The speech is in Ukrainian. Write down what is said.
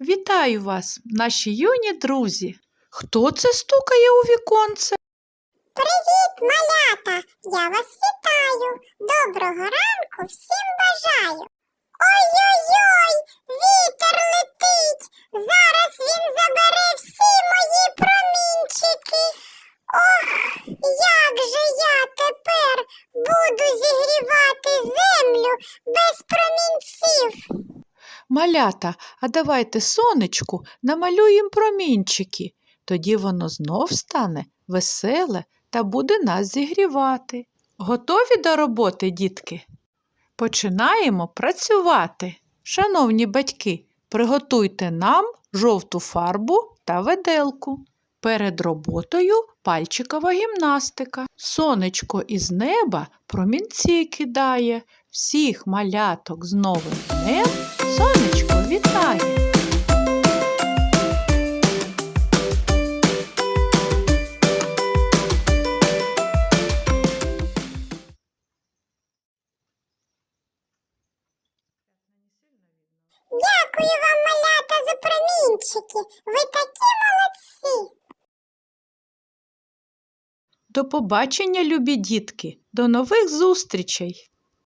вітаю вас, наші юні друзі. Хто це стукає у віконце? Привіт, малята! Я вас вітаю. Доброго ранку всім бажаю. Ой-ой-ой, вітер летить. Зараз він забере всі мої промінчики. Ох, як же я тепер буду зігрівати землю без промінців. Малята, а давайте сонечку намалюємо промінчики. Тоді воно знов стане веселе та буде нас зігрівати. Готові до роботи, дітки? Починаємо працювати. Шановні батьки, приготуйте нам жовту фарбу та виделку. Перед роботою пальчикова гімнастика. Сонечко із неба промінці кидає. Всіх маляток з новим днем сонечко вітає. Дякую вам, малята, за промінчики. Ви такі молодці. До побачення, любі дітки, до нових зустрічей!